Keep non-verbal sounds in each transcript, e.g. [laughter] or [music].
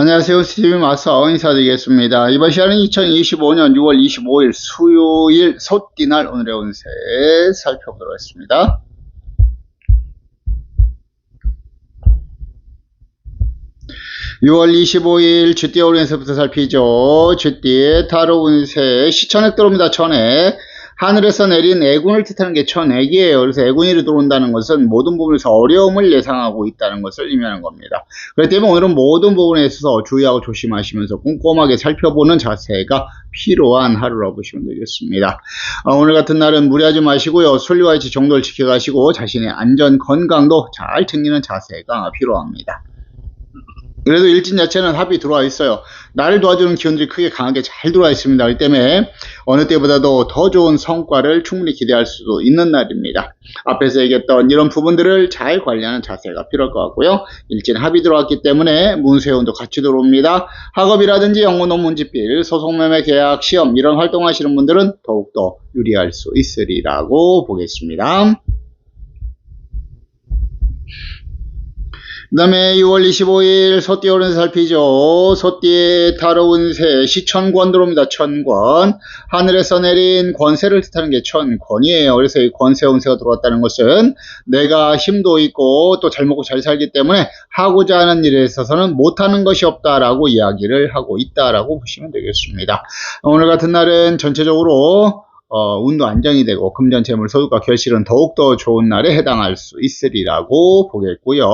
안녕하세요. 스티브 마서 인사드리겠습니다. 이번 시간은 2025년 6월 25일 수요일 소띠날 오늘의 운세 살펴보도록 하겠습니다. (6월 25일) 쥐띠 오른에서부터 살피죠. 쥐띠 타로 운세 시천액 들어옵니다. 천액 하늘에서 내린 애군을 뜻하는 게 천액이에요. 그래서 애군이 들어온다는 것은 모든 부분에서 어려움을 예상하고 있다는 것을 의미하는 겁니다. 그렇기 때문에 오늘은 모든 부분에 있어서 주의하고 조심하시면서 꼼꼼하게 살펴보는 자세가 필요한 하루라고 보시면 되겠습니다. 어, 오늘 같은 날은 무리하지 마시고요. 순리와 이치 정도를 지켜가시고 자신의 안전 건강도 잘 챙기는 자세가 필요합니다. 그래도 일진 자체는 합이 들어와 있어요. 나를 도와주는 기운들이 크게 강하게 잘 들어와 있습니다. 그렇기 때문에 어느 때보다도 더 좋은 성과를 충분히 기대할 수도 있는 날입니다. 앞에서 얘기했던 이런 부분들을 잘 관리하는 자세가 필요할 것 같고요. 일진 합이 들어왔기 때문에 문세운도 같이 들어옵니다. 학업이라든지 영어 논문 집필, 소송매매 계약, 시험 이런 활동하시는 분들은 더욱더 유리할 수 있으리라고 보겠습니다. 그 다음에 6월 25일 소띠 오른 살피죠. 소띠의 타로운세 시천권 들어옵니다. 천권. 하늘에서 내린 권세를 뜻하는 게 천권이에요. 그래서 이 권세 운세가 들어왔다는 것은 내가 힘도 있고 또 잘 먹고 잘 살기 때문에 하고자 하는 일에 있어서는 못하는 것이 없다라고 이야기를 하고 있다라고 보시면 되겠습니다. 오늘 같은 날은 전체적으로 어, 운도 안정이 되고 금전 재물 소유가 결실은 더욱더 좋은 날에 해당할 수 있으리라고 보겠고요.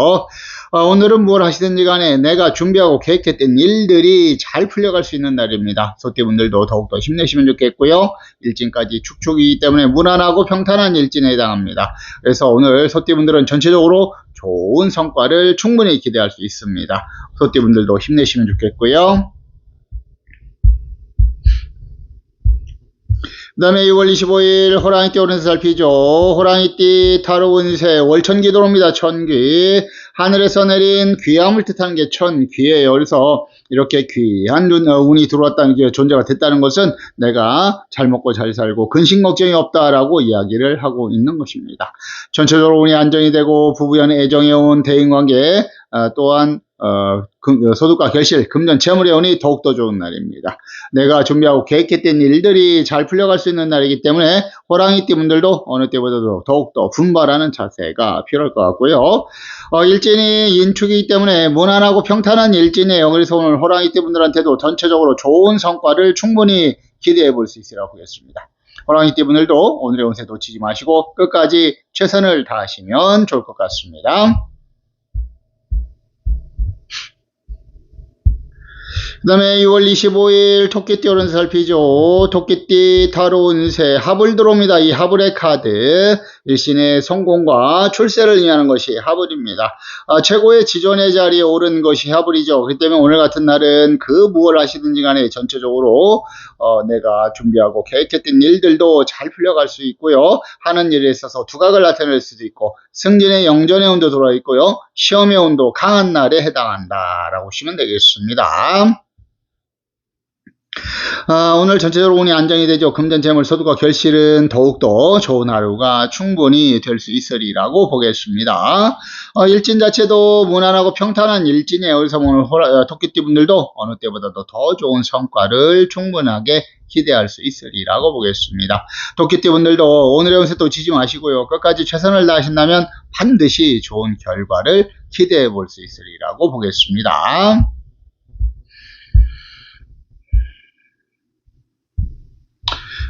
어, 오늘은 뭘 하시든지 간에 내가 준비하고 계획했던 일들이 잘 풀려갈 수 있는 날입니다. 소띠분들도 더욱더 힘내시면 좋겠고요. 일진까지 축축이기 때문에 무난하고 평탄한 일진에 해당합니다. 그래서 오늘 소띠분들은 전체적으로 좋은 성과를 충분히 기대할 수 있습니다. 소띠분들도 힘내시면 좋겠고요. 그 다음에 6월 25일 호랑이띠 오른세 살피죠. 호랑이띠 타로 운세 월천기 들어옵니다. 천귀. 하늘에서 내린 귀함을 뜻하는 게 천귀예요. 그래서 이렇게 귀한 어, 운이 들어왔다는 게 존재가 됐다는 것은 내가 잘 먹고 잘 살고 근심 걱정이 없다라고 이야기를 하고 있는 것입니다. 전체적으로 운이 안정이 되고 부부연의 애정이 온 대인관계 어, 또한 어, 금, 어, 소득과 결실, 금전 재물의 운이 더욱더 좋은 날입니다. 내가 준비하고 계획했던 일들이 잘 풀려갈 수 있는 날이기 때문에 호랑이띠 분들도 어느 때보다도 더욱더 분발하는 자세가 필요할 것 같고요. 어, 일진이 인축이기 때문에 무난하고 평탄한 일진이에요. 그래서 오늘 호랑이띠 분들한테도 전체적으로 좋은 성과를 충분히 기대해 볼 수 있으라고 보겠습니다. 호랑이띠 분들도 오늘의 운세 놓치지 마시고 끝까지 최선을 다하시면 좋을 것 같습니다. 그 다음에 6월 25일 토끼띠 오른세 살피죠. 토끼띠 타로 운세 하불 들어옵니다. 이 하불의 카드 일신의 성공과 출세를 의미하는 것이 하불입니다. 아, 최고의 지존의 자리에 오른 것이 하불이죠. 그렇기 때문에 오늘 같은 날은 그 무엇을 하시든지 간에 전체적으로 어, 내가 준비하고 계획했던 일들도 잘 풀려갈 수 있고요. 하는 일에 있어서 두각을 나타낼 수도 있고 승진의 영전의 운도 들어와 있고요. 시험의 운도 강한 날에 해당한다라고 보시면 되겠습니다. 아, 오늘 전체적으로 운이 안정이 되죠. 금전 재물 소득과 결실은 더욱더 좋은 하루가 충분히 될 수 있으리라고 보겠습니다. 어, 일진 자체도 무난하고 평탄한 일진이에요. 그래서 오늘 어, 토끼띠 분들도 어느 때보다도 더 좋은 성과를 충분하게 기대할 수 있으리라고 보겠습니다. 토끼띠 분들도 오늘의 운세 또 지지 마시고요. 끝까지 최선을 다하신다면 반드시 좋은 결과를 기대해 볼 수 있으리라고 보겠습니다.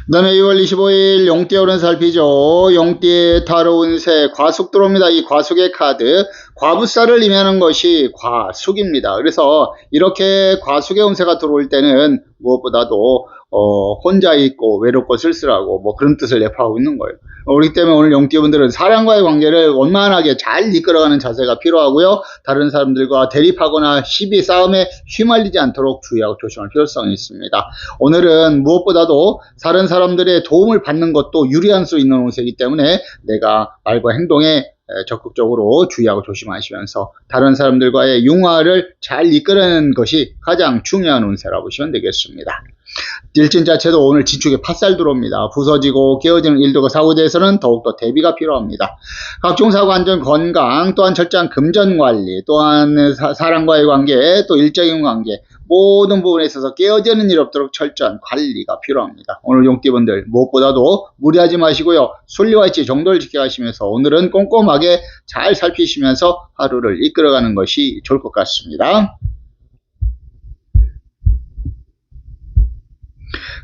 그 다음에 2월 25일 용띠 오른 살피죠. 용띠의 타로 운세 과숙 들어옵니다. 이 과숙의 카드 과부사를 의미하는 것이 과숙입니다. 그래서 이렇게 과숙의 운세가 들어올 때는 무엇보다도 어, 혼자 있고 외롭고 쓸쓸하고 뭐 그런 뜻을 내포하고 있는 거예요. 그렇기 때문에 오늘 용띠분들은 사랑과의 관계를 원만하게 잘 이끌어가는 자세가 필요하고요. 다른 사람들과 대립하거나 시비 싸움에 휘말리지 않도록 주의하고 조심할 필요성이 있습니다. 오늘은 무엇보다도 다른 사람들의 도움을 받는 것도 유리한 수 있는 운세이기 때문에 내가 말과 행동에 적극적으로 주의하고 조심하시면서 다른 사람들과의 융화를 잘 이끌어내는 것이 가장 중요한 운세라고 보시면 되겠습니다. 일진 자체도 오늘 진축에 팥살 들어옵니다. 부서지고 깨어지는 일도가 사고에 대해서는 더욱더 대비가 필요합니다. 각종 사고 안전 건강 또한 철저한 금전 관리 또한 사, 사람과의 관계 또 일적인 관계 모든 부분에 있어서 깨어지는 일 없도록 철저한 관리가 필요합니다. 오늘 용띠분들 무엇보다도 무리하지 마시고요. 순리와 이치 정도를 지켜가시면서 오늘은 꼼꼼하게 잘 살피시면서 하루를 이끌어가는 것이 좋을 것 같습니다.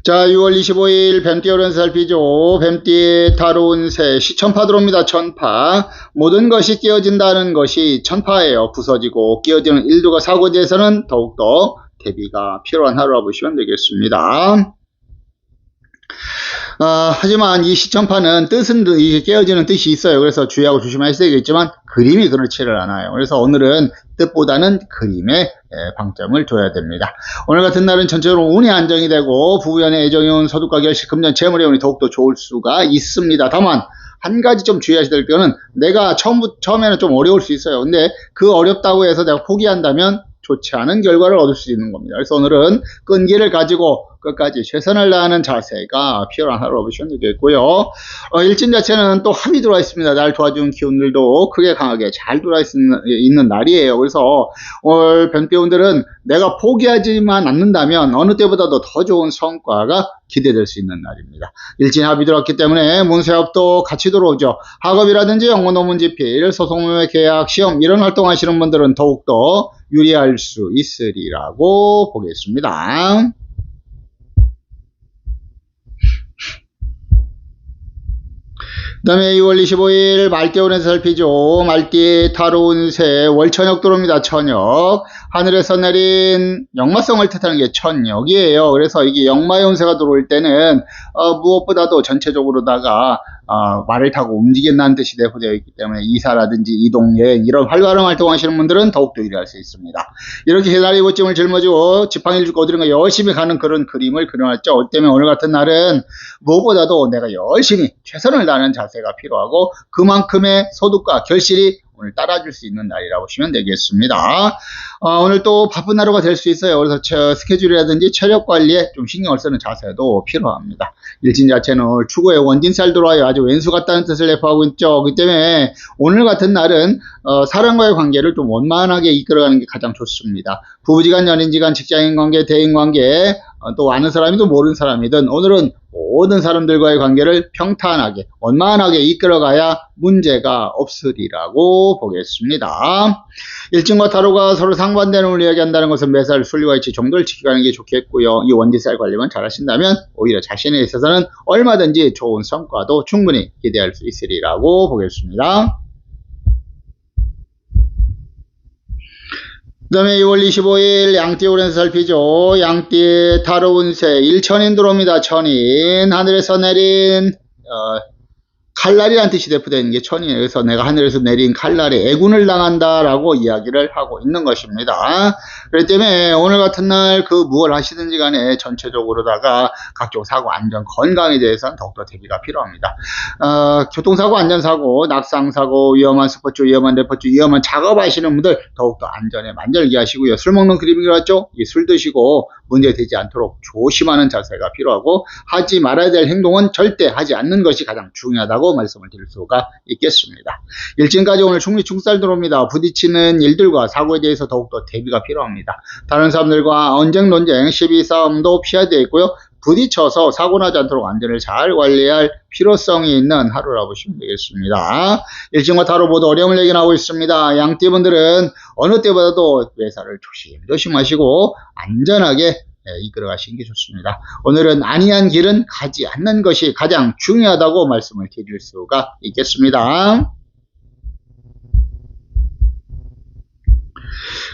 자, 6월 25일 뱀띠 오른 살피죠. 뱀띠의 다로운 새, 시천파 들어옵니다. 천파. 모든 것이 끼어진다는 것이 천파예요. 부서지고 끼어지는 일도가 사고에 대해서는 더욱더 대비가 필요한 하루라 보시면 되겠습니다. 어, 하지만 이 시청파는 뜻은 깨어지는 뜻이 있어요. 그래서 주의하고 조심하셔야 되겠지만 그림이 그렇지를 않아요. 그래서 오늘은 뜻보다는 그림에 예, 방점을 둬야 됩니다. 오늘 같은 날은 전체적으로 운이 안정이 되고 부부연의 애정이 온 서둑과 결식, 금전, 재물의 운이 더욱더 좋을 수가 있습니다. 다만 한 가지 좀 주의하셔야 될 거는 내가 처음부터 처음에는 좀 어려울 수 있어요. 근데 그 어렵다고 해서 내가 포기한다면 좋지 않은 결과를 얻을 수 있는 겁니다. 그래서 오늘은 끈기를 가지고 끝까지 최선을 다하는 자세가 필요한 하루로 보시면 되겠고요. 어, 일진 자체는 또 합이 들어와 있습니다. 날 도와주는 기운들도 크게 강하게 잘 들어와 있는, 있는 날이에요. 그래서 오늘 변비운들은 내가 포기하지만 않는다면 어느 때보다도 더 좋은 성과가 기대될 수 있는 날입니다. 일진 합이 들어왔기 때문에 문세합도 같이 들어오죠. 학업이라든지 영어 논문 집필, 소송의 계약, 시험 이런 활동하시는 분들은 더욱더 유리할 수 있으리라고 보겠습니다. 그 다음에 2월 25일 말대운에서 살피죠. 말띠 타로운 새 월천역 들어옵니다. 천역. 하늘에서 내린 역마성을 뜻하는 게 천역이에요. 그래서 이게 역마연세가 들어올 때는 어, 무엇보다도 전체적으로다가 어, 말을 타고 움직인다는 뜻이 내포되어 있기 때문에 이사라든지 이동, 여행 이런 활발한 활동하시는 분들은 더욱더 유리할 수 있습니다. 이렇게 해달이 보찜을 짊어지고 지팡이를 어디론가 열심히 가는 그런 그림을 그려놨죠. 그 때문에 오늘 같은 날은 무엇보다도 내가 열심히 최선을 다하는 자세가 필요하고 그만큼의 소득과 결실이 오늘 따라줄 수 있는 날이라고 보시면 되겠습니다. 어, 오늘 또 바쁜 하루가 될 수 있어요. 그래서 스케줄이라든지 체력 관리에 좀 신경을 쓰는 자세도 필요합니다. 일진 자체는 추구의 원진살 들어와요. 아주 왼수 같다는 뜻을 내포하고 있죠. 그 때문에 오늘 같은 날은 어, 사람과의 관계를 좀 원만하게 이끌어가는 게 가장 좋습니다. 부부지간, 연인지간, 직장인 관계, 대인 관계, 어, 또 아는 사람이든 모르는 사람이든 오늘은 모든 사람들과의 관계를 평탄하게 원만하게 이끌어가야 문제가 없으리라고 보겠습니다. 일진과 타로가 서로 상반되는 운을 이야기한다는 것은 매살 순리와 이치 정도를 지켜가는 게 좋겠고요. 이 원지살 관리만 잘 하신다면 오히려 자신에 있어서는 얼마든지 좋은 성과도 충분히 기대할 수 있으리라고 보겠습니다. 그 다음에 6월 25일 양띠 오랜 살피죠. 양띠의 다로운 새 일천인 들어옵니다. 천인 하늘에서 내린 어, 칼날이란 뜻이 대표되는 게 천이에요. 그래서 내가 하늘에서 내린 칼날에 애군을 당한다라고 이야기를 하고 있는 것입니다. 그렇기 때문에 오늘 같은 날 그 무엇을 하시든지 간에 전체적으로다가 각종 사고 안전 건강에 대해서는 더욱더 대비가 필요합니다. 어, 교통사고 안전사고 낙상사고 위험한 스포츠 위험한 레포츠 위험한 작업하시는 분들 더욱더 안전에 만절기 하시고요. 술 먹는 그림이 그렇죠? 술 드시고 문제되지 않도록 조심하는 자세가 필요하고 하지 말아야 될 행동은 절대 하지 않는 것이 가장 중요하다고 말씀을 드릴 수가 있겠습니다. 일진까지 오늘 충리 충살 들어옵니다. 부딪히는 일들과 사고에 대해서 더욱더 대비가 필요합니다. 다른 사람들과 언쟁 논쟁, 시비 싸움도 피해야 되겠고요. 부딪혀서 사고 나지 않도록 안전을 잘 관리할 필요성이 있는 하루라고 보시면 되겠습니다. 일진과 타로 모두 어려움을 얘기하고 있습니다. 양띠분들은 어느 때보다도 외사를 조심조심 하시고 안전하게 예, 이끌어 가시는 게 좋습니다. 오늘은 아니한 길은 가지 않는 것이 가장 중요하다고 말씀을 드릴 수가 있겠습니다.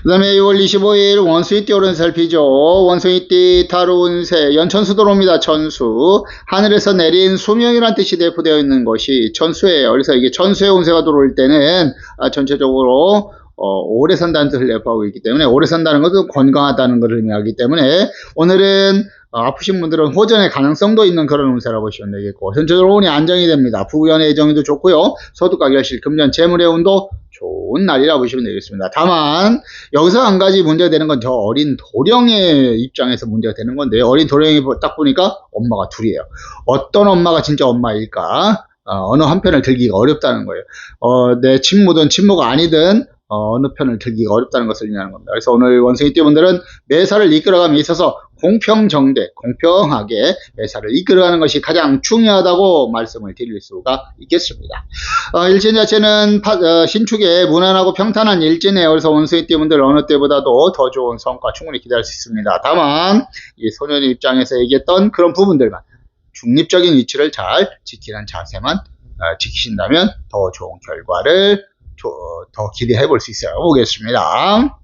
그 다음에 6월 25일 원수이띠 오른 살피죠. 원수이띠 다로운새 연천수 도로입니다. 천수. 하늘에서 내린 수명이란 뜻이 대표되어 있는 것이 천수예요. 그래서 이게 천수의 운세가 들어올 때는 아, 전체적으로 어, 오래 산다는 뜻을 내포하고 있기 때문에 오래 산다는 것은 건강하다는 것을 의미하기 때문에 오늘은 어, 아프신 분들은 호전의 가능성도 있는 그런 운세라고 보시면 되겠고 전체적으로 운이 안정이 됩니다. 부부연의 애정도 좋고요. 소득과 결실, 금전, 재물의 운도 좋은 날이라고 보시면 되겠습니다. 다만 여기서 한 가지 문제가 되는 건 저 어린 도령의 입장에서 문제가 되는 건데 어린 도령이 딱 보니까 엄마가 둘이에요. 어떤 엄마가 진짜 엄마일까? 어, 느 한편을 들기가 어렵다는 거예요. 어, 내 친모든 친모가 아니든 어, 느 편을 들기가 어렵다는 것을 의미하는 겁니다. 그래서 오늘 원숭이 띠분들은 매사를 이끌어감에 있어서 공평정대, 공평하게 매사를 이끌어가는 것이 가장 중요하다고 말씀을 드릴 수가 있겠습니다. 어, 일진 자체는 파, 어, 신축에 무난하고 평탄한 일진이에요. 그래서 원숭이 띠분들 어느 때보다도 더 좋은 성과 충분히 기대할 수 있습니다. 다만 이 소년의 입장에서 얘기했던 그런 부분들만 중립적인 위치를 잘 지키는 자세만 어, 지키신다면 더 좋은 결과를 조- 더 기대해 볼 수 있어요. 보겠습니다.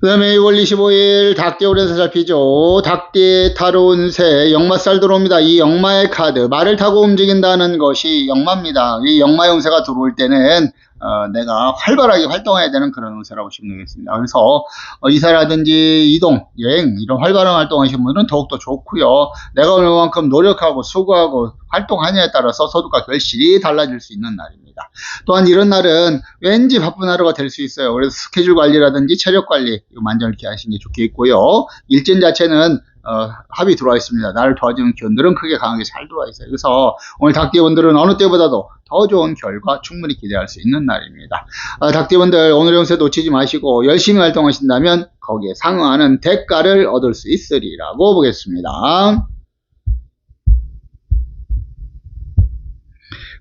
그 다음에 2월 25일 닭띠 오랜세 살피죠. 닭띠 타로운세 역마살 들어옵니다. 이 역마의 카드 말을 타고 움직인다는 것이 역마입니다. 이 역마의 운세가 들어올 때는 어, 내가 활발하게 활동해야 되는 그런 운세라고 보시면 되겠습니다. 그래서 어, 이사라든지 이동, 여행 이런 활발한 활동하시는 분들은 더욱더 좋고요. 내가 얼마만큼 노력하고 수고하고 활동하냐에 따라서 소득과 결실이 달라질 수 있는 날입니다. 또한 이런 날은 왠지 바쁜 하루가 될 수 있어요. 그래서 스케줄 관리라든지 체력 관리 만전을 하시는 게 좋겠고요. 일진 자체는 어, 합이 들어와 있습니다. 나를 도와주는 기운들은 크게 강하게 잘 들어와 있어요. 그래서 오늘 닭띠분들은 어느 때보다도 더 좋은 결과 충분히 기대할 수 있는 날입니다. 어, 닭띠분들 오늘 영세 놓치지 마시고 열심히 활동하신다면 거기에 상응하는 대가를 얻을 수 있으리라고 보겠습니다.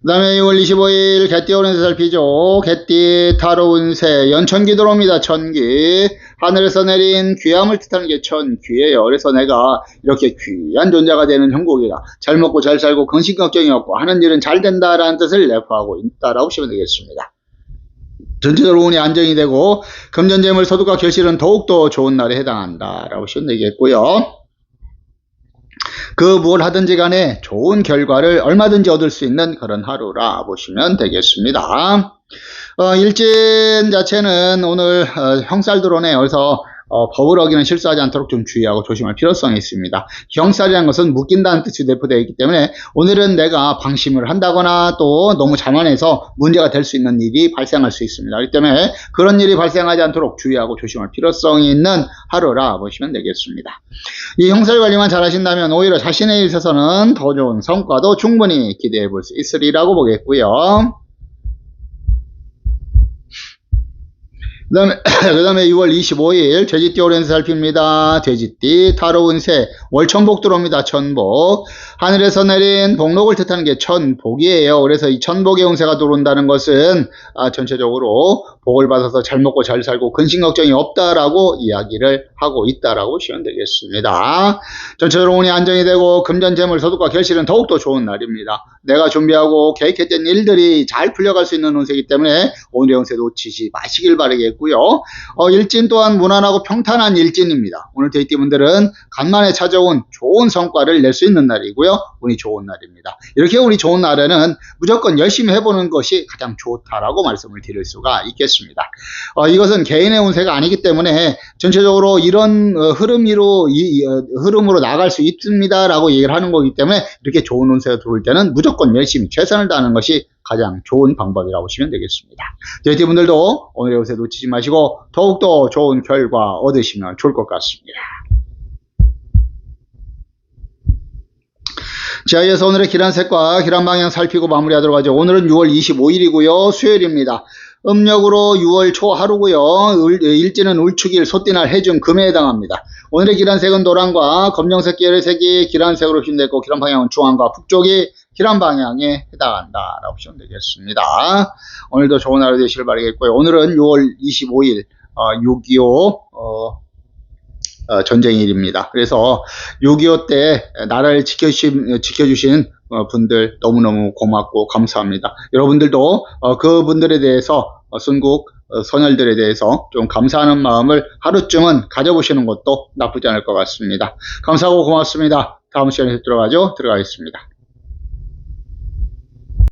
그 다음에 2월 25일 개띠 오른세 살피죠. 개띠 타로 운세 연천기 들어옵니다. 천기 하늘에서 내린 귀함을 뜻하는 게 천 귀예요. 그래서 내가 이렇게 귀한 존재가 되는 형국이라 잘 먹고 잘 살고 근심 걱정이 없고 하는 일은 잘 된다라는 뜻을 내포하고 있다라고 보시면 되겠습니다. 전체적으로 운이 안정이 되고 금전재물 소득과 결실은 더욱더 좋은 날에 해당한다라고 보시면 되겠고요. 그 무엇 하든지 간에 좋은 결과를 얼마든지 얻을 수 있는 그런 하루라 보시면 되겠습니다. 어, 일진 자체는 오늘 어, 형살 들어오네요. 그래서 어, 법을 어기는 실수하지 않도록 좀 주의하고 조심할 필요성이 있습니다. 형살이라는 것은 묶인다는 뜻이 내포되어 있기 때문에 오늘은 내가 방심을 한다거나 또 너무 자만해서 문제가 될 수 있는 일이 발생할 수 있습니다. 그렇기 때문에 그런 일이 발생하지 않도록 주의하고 조심할 필요성이 있는 하루라 보시면 되겠습니다. 이 형살 관리만 잘 하신다면 오히려 자신의 일에 있어서는 더 좋은 성과도 충분히 기대해 볼 수 있으리라고 보겠고요. 그 다음에, [coughs] 그 다음에 6월 25일 돼지띠 오랜 살핍니다. 돼지띠, 타로 운세, 월천복 들어옵니다. 천복. 하늘에서 내린 복록을 뜻하는 게 천복이에요. 그래서 이 천복의 운세가 들어온다는 것은 아, 전체적으로 복을 받아서 잘 먹고 잘 살고 근심 걱정이 없다라고 이야기를 하고 있다라고 보시면 되겠습니다. 전체적으로 운이 안정이 되고 금전 재물 소득과 결실은 더욱더 좋은 날입니다. 내가 준비하고 계획했던 일들이 잘 풀려갈 수 있는 운세이기 때문에 오늘의 운세 놓치지 마시길 바라겠고 요. 어, 일진 또한 무난하고 평탄한 일진입니다. 오늘 데이티분들은 간만에 찾아온 좋은 성과를 낼 수 있는 날이고요. 운이 좋은 날입니다. 이렇게 운이 좋은 날에는 무조건 열심히 해보는 것이 가장 좋다라고 말씀을 드릴 수가 있겠습니다. 어, 이것은 개인의 운세가 아니기 때문에 전체적으로 이런 어, 흐름으로 이, 이, 어, 흐름으로 나갈 수 있습니다라고 얘기를 하는 거기 때문에 이렇게 좋은 운세가 들어올 때는 무조건 열심히 최선을 다하는 것이 가장 좋은 방법이라고 보시면 되겠습니다. 저희 분들도 오늘의 운세 놓치지 마시고 더욱더 좋은 결과 얻으시면 좋을 것 같습니다. 자, 이어서 오늘의 기란 색과 기란 방향 살피고 마무리하도록 하죠. 오늘은 6월 25일이고요. 수요일입니다. 음력으로 6월 초 하루고요. 을- 일지는 울축일, 소띠날, 해중, 금에 해당합니다. 오늘의 기란색은 노란과 검정색 계열의 색이 기란색으로 휘됐고 기란 방향은 중앙과 북쪽이 기란 방향에 해당한다라고 보시면 되겠습니다. 오늘도 좋은 하루 되시길 바라겠고요. 오늘은 6월 25일 6.25 어, 어, 전쟁일입니다. 그래서 6.25 때 나라를 지켜주신, 지켜주신 어, 분들 너무너무 고맙고 감사합니다. 여러분들도 어, 그분들에 대해서 어, 순국 어, 선열들에 대해서 좀 감사하는 마음을 하루쯤은 가져보시는 것도 나쁘지 않을 것 같습니다. 감사하고 고맙습니다. 다음 시간에 들어가죠. 들어가겠습니다.